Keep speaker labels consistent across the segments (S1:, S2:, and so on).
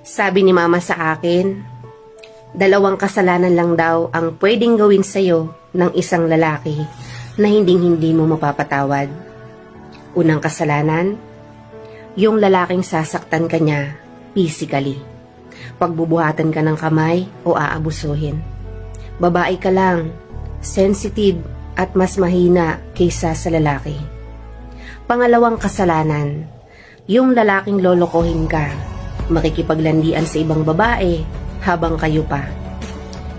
S1: Sabi ni mama sa akin, dalawang kasalanan lang daw ang pwedeng gawin sa'yo ng isang lalaki na hinding hindi mo mapapatawad. Unang kasalanan, yung lalaking sasaktan ka niya physically. Pagbubuhatan ka ng kamay o aabusuhin. Babae ka lang, sensitive at mas mahina kaysa sa lalaki. Pangalawang kasalanan, yung lalaking lolokohin ka, makikipaglandian sa ibang babae habang kayo pa.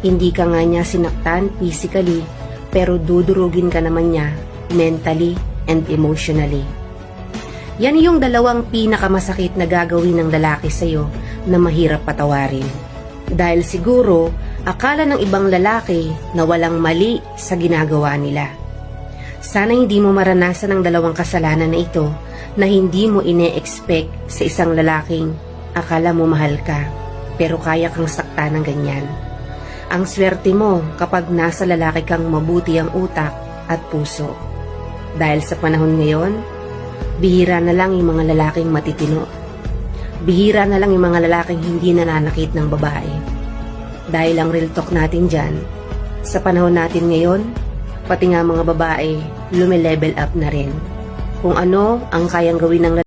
S1: Hindi ka nga niya sinaktan physically, pero dudurugin ka naman niya mentally and emotionally. Yan yung dalawang pinakamasakit na gagawin ng lalaki sa'yo na mahirap patawarin. Dahil siguro, akala ng ibang lalaki na walang mali sa ginagawa nila. Sana hindi mo maranasan ang dalawang kasalanan na ito na hindi mo ine-expect sa isang lalaking akala mo mahal ka pero kaya kang sakta ng ganyan. Ang swerte mo kapag nasa lalaki kang mabuti ang utak at puso. Dahil sa panahon ngayon, bihira na lang yung mga lalaking matitino. Bihira na lang yung mga lalaking hindi nananakit ng babae. Dahil ang real talk natin dyan, sa panahon natin ngayon, pati nga mga babae, lumilevel up na rin. Kung ano ang kayang gawin ng